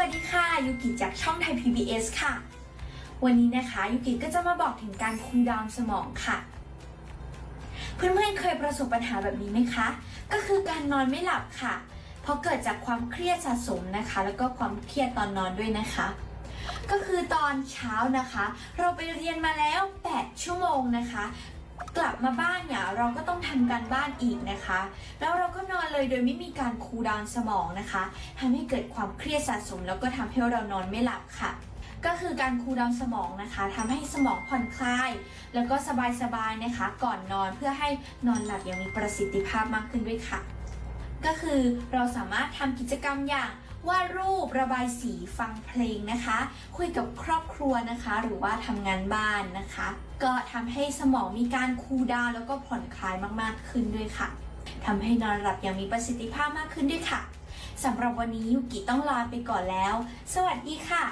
วัสดีค่ะยูกิจากช่องไทย PBS ค่ะ วันนี้นะคะยูกิก็จะมาบอกถึงการคูลดาวน์สมองค่ะ เพื่อนๆเคยประสบปัญหาแบบนี้ไหมคะ ก็คือการนอนไม่หลับค่ะ เพราะเกิดจากความเครียดสะสมนะคะ แล้วก็ความเครียดตอนนอนด้วยนะคะ ก็คือตอนเช้านะคะ เราไปเรียนมาแล้ว 8 ชั่วโมงนะคะ กลับมาบ้านเนี่ยเราก็ต้องทำการบ้านอีกนะคะ แล้วเราก็นอนเลยโดยไม่มีการคูลดาวน์สมองนะคะทำให้เกิดความเครียดสะสม แล้วก็ทำให้เรานอนไม่หลับค่ะ ก็คือการคูลดาวน์สมองนะคะทำให้สมองผ่อนคลาย แล้วก็สบายๆนะคะ ก่อนนอนเพื่อให้นอนหลับอย่างมีประสิทธิภาพมากขึ้นด้วยค่ะ ก็คือเราสามารถทำกิจกรรมอย่าง วาดรูประบายสีฟังเพลงนะคะ คุยกับครอบครัวนะคะ หรือว่าทำงานบ้านนะคะ ก็ทำให้สมองมีการคูลดาวแล้วก็ผ่อนคลายมากๆขึ้นด้วยค่ะทำให้นอนหลับอย่างมีประสิทธิภาพมากขึ้นด้วยค่ะสำหรับวันนี้ยุกิต้องลาไปก่อนแล้ว สวัสดีค่ะ